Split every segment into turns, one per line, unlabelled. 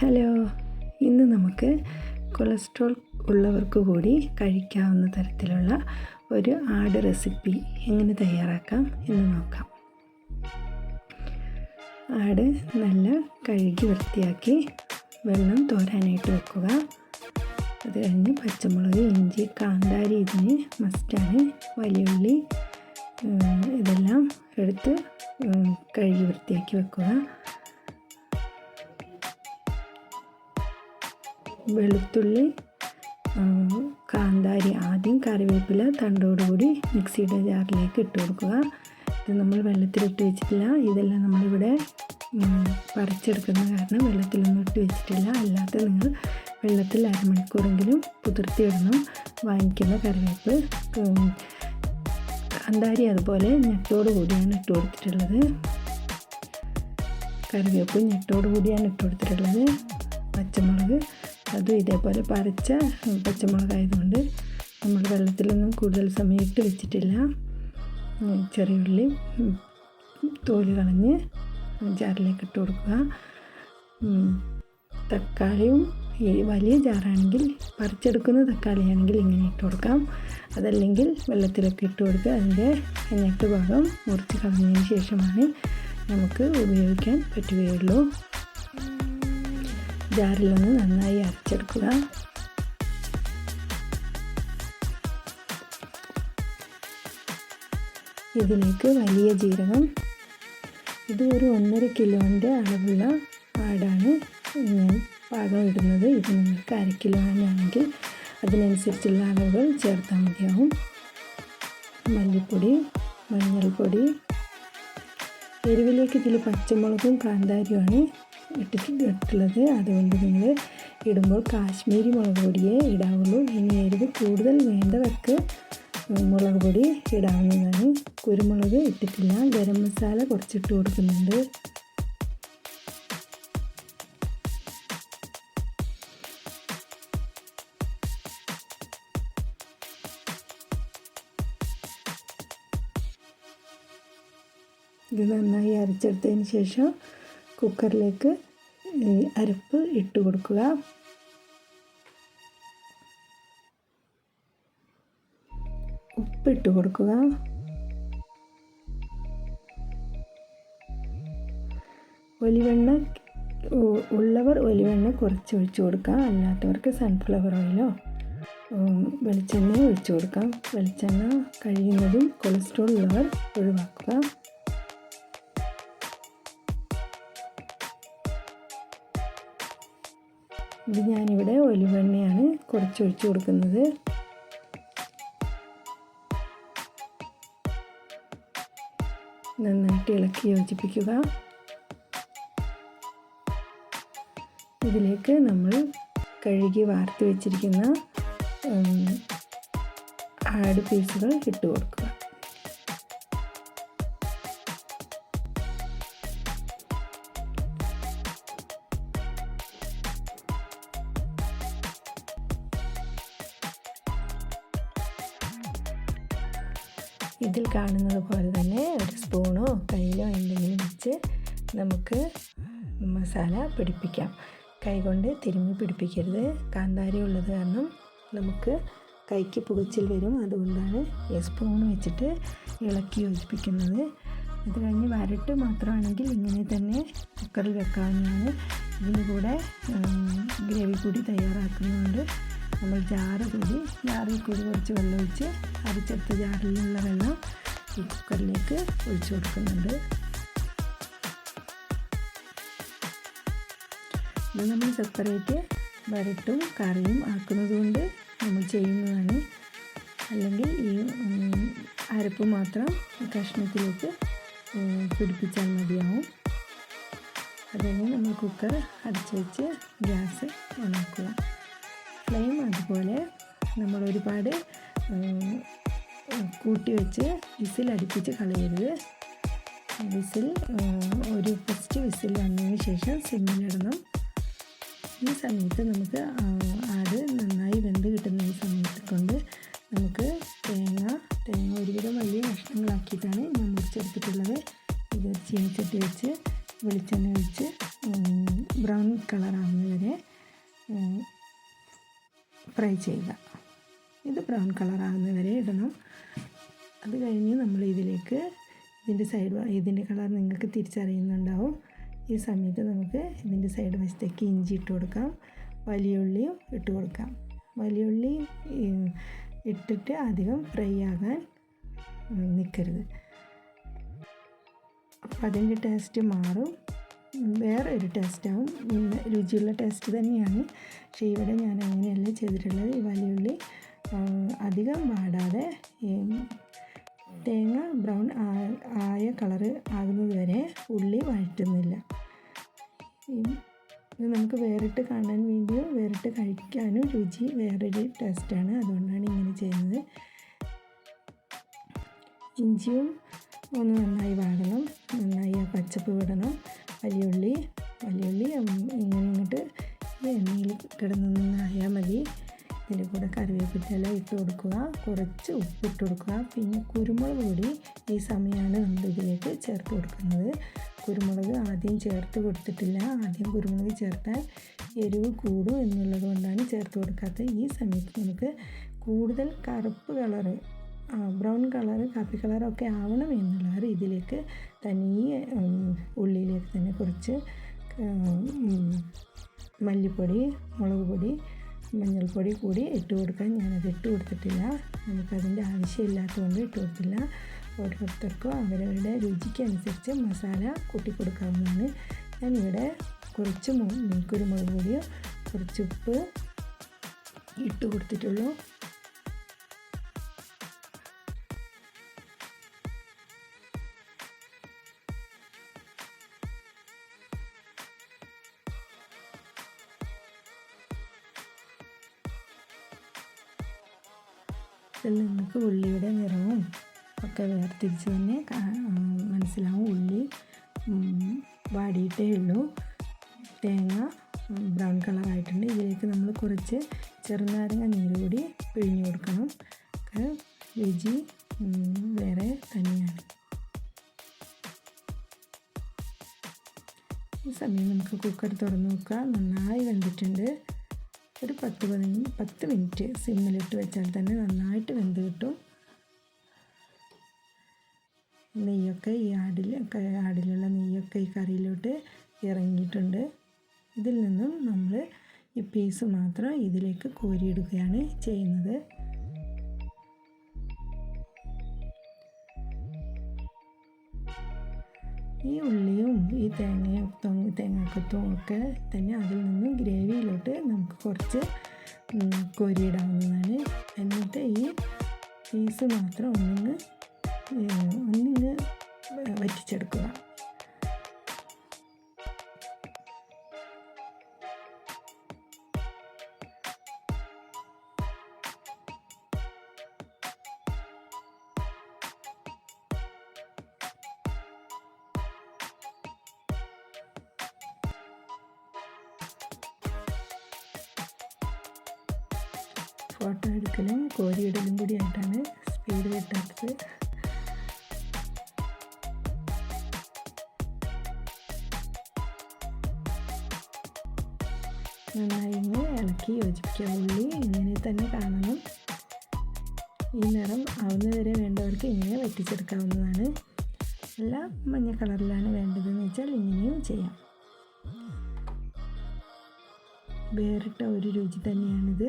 Hello ഇന്ന് നമുക്ക് cholesterol ഉള്ളവർക്ക് കൂടി കഴിക്കാവുന്ന തരത്തിലുള്ള ഒരു ആട് റെസിപ്പി എങ്ങനെ തയ്യാറാക്കാം എന്ന് നോക്കാം. ആട് നല്ല കഴുകി വൃത്തിയാക്കി വെള്ളം തോരാനായിട്ട് വെക്കുക. അത് കഴിഞ്ഞ് പച്ചമുളക് ഇഞ്ചി കാന്താരി ഇതിന് മസ്റ്റാണ് വലിയുള്ളി ഇതെല്ലാം എടുത്ത് കഴുകി വൃത്തിയാക്കി വെക്കുക. വെളുത്തുള്ളി കാന്താരി ആദ്യം കറിവേപ്പില തണ്ടോടുകൂടി മിക്സിയുടെ ജാറിലേക്ക് ഇട്ട് കൊടുക്കുക. ഇത് നമ്മൾ വെള്ളത്തിലിട്ട് വെച്ചിട്ടില്ല. ഇതെല്ലാം നമ്മളിവിടെ പറിച്ചെടുക്കുന്ന കാരണം വെള്ളത്തിലൊന്നും ഇട്ട് വെച്ചിട്ടില്ല. അല്ലാത്ത നിങ്ങൾ വെള്ളത്തിൽ അരമണിക്കൂറെങ്കിലും കുതിർത്തിയിടണം. വാങ്ങിക്കുന്ന കറിവേപ്പ് കാന്താരി അതുപോലെ ഞെട്ടോട് കൂടിയാണ് ഇട്ട് കൊടുത്തിട്ടുള്ളത്. കറിവേപ്പ് ഞെട്ടോട് കൂടിയാണ് ഇട്ട് കൊടുത്തിട്ടുള്ളത്. പച്ചമുളക് അതും ഇതേപോലെ പറിച്ച പച്ചമുളകായതുകൊണ്ട് നമ്മൾ വെള്ളത്തിലൊന്നും കൂടുതൽ സമയം ഇട്ട് വെച്ചിട്ടില്ല. ഉം, ചെറിയ ഉള്ളി ഉം, തോൽ കളഞ്ഞ് ജാറിലേക്ക് ഇട്ട് കൊടുക്കുക. തക്കാളിയും ഈ വലിയ ജാറാണെങ്കിൽ പറിച്ചെടുക്കുന്ന തക്കാളിയാണെങ്കിൽ ഇങ്ങനെ ഇട്ട് കൊടുക്കാം. അതല്ലെങ്കിൽ വെള്ളത്തിലൊക്കെ ഇട്ട് കൊടുത്ത് അതിന്റെ ഞെട്ട് ഭാഗം മുറിച്ച് കളഞ്ഞതിന് ശേഷമാണ് നമുക്ക് ഉപയോഗിക്കാൻ പറ്റുകയുള്ളൂ. ജാറിലൊന്ന് നന്നായി അരച്ചെടുക്കുക. ഇതിലേക്ക് വലിയ ജീരകം ഇത് ഒരു ഒന്നര കിലോന്റെ അളവുള്ള ആടാണ്. ഞാൻ പാകം ഇടുന്നത്. ഇത് നിങ്ങൾക്ക് അര കിലോ ആണെങ്കിൽ അതിനനുസരിച്ചുള്ള അളവുകൾ ചേർത്താൽ മതിയാവും. മല്ലിപ്പൊടി മഞ്ഞൾപ്പൊടി. എരിവിലേക്ക് ഇതിൽ പച്ചമുളകും കാന്താരിയുമാണ് ഇട്ടിട്ടുള്ളത്. അതുകൊണ്ട് നിങ്ങൾ ഇടുമ്പോൾ കാശ്മീരി മുളക് പൊടിയേ ഇടാവുള്ളൂ. ഇനി എരിവ് കൂടുതൽ വേണ്ടവർക്ക് മുളക് പൊടി ഇടാവുന്നതാണ്. കുരുമുളക് ഇട്ടിട്ടില്ല. ഗരം മസാല കുറച്ചിട്ട് കൊടുക്കുന്നുണ്ട്. ഇത് നന്നായി അരച്ചെടുത്തതിന് ശേഷം കുക്കറിലേക്ക് ഈ അരപ്പ് ഇട്ട് കൊടുക്കുക. ഉപ്പിട്ട് കൊടുക്കുക. ഒലിവെണ്ണ ഉള്ളവർ ഒലിവെണ്ണ കുറച്ച് ഒഴിച്ചു കൊടുക്കാം അല്ലാത്തവർക്ക് സൺഫ്ലവർ ഓയിലോ വെളിച്ചെണ്ണ ഒഴിച്ചു കൊടുക്കാം. വെളിച്ചെണ്ണ കഴിയുന്നതും കൊളസ്ട്രോൾ ഉള്ളവർ ഒഴിവാക്കുക. ഇത് ഞാനിവിടെ ഒലിവെണ്ണയാണ് കുറച്ച് ഒഴിച്ചു കൊടുക്കുന്നത്. നന്നായിട്ട് ഇളക്കി യോജിപ്പിക്കുക. ഇതിലേക്ക് നമ്മൾ കഴുകി വാർത്ത് വെച്ചിരിക്കുന്ന ആട് പീസുകൾ ഇട്ട് കൊടുക്കുക ഇതിൽ കാണുന്നത് പോലെ തന്നെ ഒരു സ്പൂണോ കയ്യിലോ എന്തെങ്കിലും വെച്ച് നമുക്ക് മസാല പിടിപ്പിക്കാം. കൈകൊണ്ട് തിരുമ്മി പിടിപ്പിക്കരുത്. കാന്താരി ഉള്ളത് കാരണം നമുക്ക് കൈക്ക് പുകച്ചിൽ വരും. അതുകൊണ്ടാണ് ഈ സ്പൂൺ വെച്ചിട്ട് ഇളക്കി യോജിപ്പിക്കുന്നത്. അത് കഴിഞ്ഞ് വരട്ട് മാത്രമാണെങ്കിൽ ഇങ്ങനെ തന്നെ കുക്കറിൽ വെക്കാവുന്നതാണ്. ഇതിൽ കൂടെ ഗ്രേവി കൂടി തയ്യാറാക്കുന്നതുകൊണ്ട് നമ്മൾ ജാറ് കൂടി ജാറിൽ കൂടി കുറച്ച് വെള്ളം ഒഴിച്ച് അരച്ചെടുത്ത ജാറിലുള്ള വെള്ളം ഈ കുക്കറിലേക്ക് ഒഴിച്ചു കൊടുക്കുന്നുണ്ട്. ഇത് നമ്മൾ സെപ്പറേറ്റ് വരട്ടും കറിയും ആക്കുന്നത് കൊണ്ട് നമ്മൾ ചെയ്യുന്നതാണ്. അല്ലെങ്കിൽ ഈ അരപ്പ് മാത്രം കഷ്ണത്തിലേക്ക് പിടിപ്പിച്ചാൽ മതിയാവും. അതുകഴിഞ്ഞ് നമ്മൾ കുക്കർ അടച്ചു വെച്ച് ഗ്യാസ് ഓണാക്കുക ഫ്ലെയിം അതുപോലെ നമ്മൾ ഒരുപാട് കൂട്ടി വെച്ച് വിസിൽ അടുപ്പിച്ച് കളയരുത്. വിസിൽ ഒരു ഫസ്റ്റ് വിസിൽ വന്നതിന് ശേഷം സിമ്മിലിടണം. ഈ സമയത്ത് നമുക്ക് ആട് നന്നായി വെന്ത് കിട്ടുന്ന ഈ സമയത്ത് കൊണ്ട് നമുക്ക് തേങ്ങ തേങ്ങ ഒരുവിധം വലിയ കഷ്ണങ്ങളാക്കിയിട്ടാണ് ഞാൻ മുറിച്ചെടുത്തിട്ടുള്ളത്. ഇത് ചീനിച്ചട്ടി വെച്ച് ഫ്രൈ ചെയ്യുക. ഇത് ബ്രൗൺ കളറാകുന്നവരെ ഇടണം. അത് കഴിഞ്ഞ് നമ്മൾ ഇതിലേക്ക് ഇതിന്റെ സൈഡ് ഇതിന്റെ കളർ നിങ്ങൾക്ക് തിരിച്ചറിയുന്നുണ്ടാവും. ഈ സമയത്ത് നമുക്ക് ഇതിന്റെ സൈഡ് വശത്തേക്ക് ഇഞ്ചി ഇട്ട് കൊടുക്കാം. വലിയ ഉള്ളിയും ഇട്ട് കൊടുക്കാം. വലിയ ഉള്ളി ഇട്ടിട്ട് അധികം ഫ്രൈ ആകാൻ നിൽക്കരുത് അപ്പം അതിന്റെ ടേസ്റ്റ് മാറും. വേറെ ഒരു ടേസ്റ്റാവും രുചിയുള്ള ടേസ്റ്റ് തന്നെയാണ്. പക്ഷേ ഇവിടെ ഞാൻ അങ്ങനെയല്ല ചെയ്തിട്ടുള്ളത്. ഈ വലിയുള്ളി അധികം വാടാതെ തേങ്ങ ബ്രൗൺ ആയ കളറ് ആകുന്നത് വരെ ഉള്ളി വഴറ്റുന്നില്ല. ഇത് നമുക്ക് വേറിട്ട് കാണാൻ വേണ്ടിയോ വേറിട്ട് കഴിക്കാനും രുചി വേറൊരു ടേസ്റ്റാണ്. അതുകൊണ്ടാണ് ഇങ്ങനെ ചെയ്യുന്നത്. ഇഞ്ചിയും ഒന്ന് നന്നായി വാടണം. നന്നായി ആ പച്ചപ്പ് വിടണം. വലിയുള്ളി വലിയുള്ളി ഇങ്ങനെ ഇങ്ങോട്ട് എണ്ണയിൽ കിടന്നായാൽ മതി. ഇതിന്റെ കൂടെ കറിവേപ്പില ഇട്ട് കൊടുക്കുക. കുറച്ച് ഉപ്പിട്ട് കൊടുക്കുക. പിന്നെ കുരുമുളക് പൊടി ഈ സമയമാണ് നമ്മൾ ഇതിലേക്ക് ചേർത്ത് കൊടുക്കുന്നത്. കുരുമുളക് ആദ്യം ചേർത്ത് കൊടുത്തിട്ടില്ല. ആദ്യം കുരുമുളക് ചേർത്താൽ എരിവ് കൂടും എന്നുള്ളത് കൊണ്ടാണ് ചേർത്ത് കൊടുക്കാത്തത്. ഈ സമയത്ത് നമുക്ക് കൂടുതൽ കറുപ്പ് കളറ് ബ്രൗൺ കളർ കാപ്പി കളറൊക്കെ ആവണം എന്നുള്ള ഇതിലേക്ക് തനിയെ ഉള്ളിയിലേക്ക് തന്നെ കുറച്ച് മല്ലിപ്പൊടി മുളക് പൊടി മഞ്ഞൾപ്പൊടി കൂടി ഇട്ട് കൊടുക്കാൻ ഞാനത് ഇട്ട് കൊടുത്തിട്ടില്ല. നമുക്കതിന്റെ ആവശ്യമില്ലാത്തതുകൊണ്ട് ഇട്ട് കൊടുത്തില്ല. ഓരോരുത്തർക്കും അവരവരുടെ രുചിക്കനുസരിച്ച് മസാല കൂട്ടി കൊടുക്കാവുന്നതാണ്. ഞാനിവിടെ കുറച്ച് കുരുമുളക് പൊടിയോ കുറച്ച് ഉപ്പ് ഇട്ട് കൊടുത്തിട്ടുള്ളൂ. ഇതിൽ നിങ്ങൾക്ക് ഉള്ളിയുടെ നിറവും ഒക്കെ വേർതിരിച്ച് തന്നെ മനസ്സിലാവും. ഉള്ളി വാടിയിട്ടേ ഉള്ളൂ. തേങ്ങ ബ്രൗൺ കളറായിട്ടുണ്ട് ഇതിലേക്ക് നമ്മൾ കുറച്ച് ചെറുനാരങ്ങ നീര് കൂടി പിഴിഞ്ഞു കൊടുക്കണം. രുചി വേറെ തന്നെയാണ്. ഈ സമയം നമുക്ക് കുക്കർ തുറന്നു നോക്കുക നന്നായി വെന്തിട്ടുണ്ട്. ഒരു പത്ത് പതിനഞ്ച് പത്ത് മിനിറ്റ് സിമ്മിലിട്ട് വെച്ചാൽ തന്നെ നന്നായിട്ട് വെന്ത് കിട്ടും. നെയ്യൊക്കെ ഈ ആടിൽ ആടിലുള്ള നെയ്യൊക്കെ ഈ കറിയിലോട്ട് ഇറങ്ങിയിട്ടുണ്ട്. ഇതിൽ നിന്നും നമ്മൾ ഈ പീസ് മാത്രം ഇതിലേക്ക് കോരിയിടുകയാണ് ചെയ്യുന്നത്. ഈ ഉള്ളിയും ഈ തേങ്ങയും തേങ്ങാക്കത്തും ഒക്കെ തന്നെ അതിൽ നിന്നും ഗ്രേവിയിലോട്ട് നമുക്ക് കുറച്ച് കോരിയിടാവുന്നതാണ്. എന്നിട്ട് ഈ പീസ് മാത്രം ഒന്നിങ്ങ് ഒന്നിങ്ങ് വറ്റിച്ചെടുക്കുക. ഫോട്ടോ എടുക്കലും കോരിയിടലും കൂടി ആയിട്ടാണ് സ്പീഡ് കിട്ടാത്തത് നന്നായി ഇളക്കി യോജിപ്പിക്കുക. ഉള്ളി ഇങ്ങനെ തന്നെ കാണണം. ഈ നിറം ആവുന്നതുവരെ വേണ്ടവർക്ക് ഇങ്ങനെ വറ്റിച്ചെടുക്കാവുന്നതാണ്. അല്ല മഞ്ഞ കളറിലാണ് വേണ്ടതെന്ന് വെച്ചാൽ ഇങ്ങനെയും ചെയ്യാം. വേറിട്ട ഒരു രുചി തന്നെയാണിത്.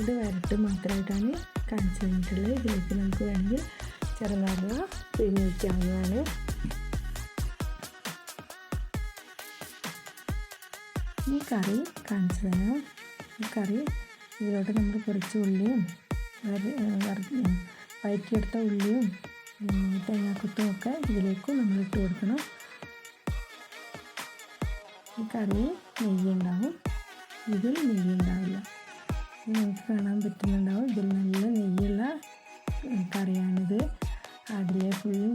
ഇത് വരട്ട് മാത്രമായിട്ടാണ് കാണിച്ചു തന്നിട്ടുള്ളത്. ഇതിലേക്ക് നമുക്ക് വേണമെങ്കിൽ ചെറുനാരങ്ങ പിഴിഞ്ഞ് വയ്ക്കാവുന്നതാണ് ഈ കറി കാണിച്ചു തരാം. ഈ കറി ഇതിലോട്ട് നമ്മൾ കുറച്ച് ഉള്ളിയും വയറ്റിയെടുത്ത ഉള്ളിയും തേങ്ങാക്കുത്തും ഒക്കെ ഇതിലേക്ക് നമ്മൾ ഇട്ട് കൊടുക്കണം. ഈ കറിയിൽ നെയ്യ് ഉണ്ടാവും. ഇതിൽ നെയ്യ് ഉണ്ടാവില്ല. നിങ്ങൾക്ക് കാണാൻ പറ്റുന്നുണ്ടാവും. ഇതിൽ നല്ല നെയ്യുള്ള കറിയാണിത്. അതിലെ ഫുൾ